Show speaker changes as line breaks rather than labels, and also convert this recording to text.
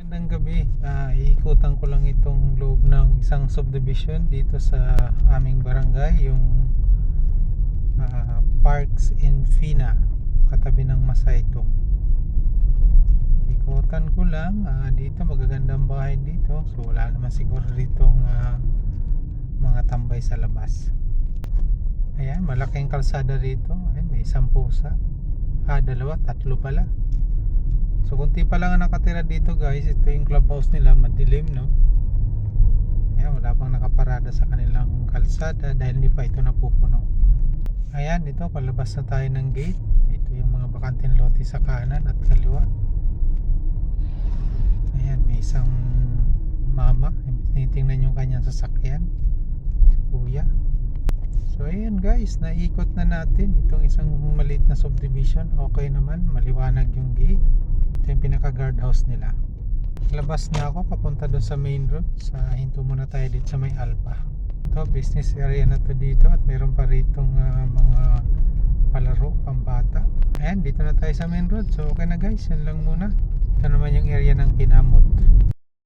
Magandang gabi. Ah, iikutan ko lang itong loob ng isang subdivision dito sa aming barangay, yung ah, Parks in Fina, katabi ng Masayto. Ikutan ko lang, ah, dito magagandang bahay dito. So wala naman siguro ditong ah, mga tambay sa labas. Ayan, malaking kalsada rito. Ayan, may isang pusa. Ah, dalawa, tatlo pala. So kunti pa lang ang nakatira dito guys. Ito yung clubhouse nila Madilim no? Ayan wala pang nakaparada sa kanilang kalsada Dahil hindi pa ito napupuno. Ayan dito palabas na tayo ng gate. Ito yung mga bakanting lote sa kanan at kaliwa. Ayan may isang mama. Tinitingnan yung kanyang sasakyan. Si kuya. So ayan guys, naikot na natin itong isang maliit na subdivision. Okay naman, maliwanag yung gate. Ito yung pinaka guardhouse nila. Labas na ako papunta doon sa main road. Sa hinto muna tayo dito sa may Alpa. Ito, business area na to dito at meron pa ritong ah, mga palaro, pambata. Ayan, dito na tayo sa main road. So okay na guys, yan lang muna. Ito naman yung area ng Kinamot.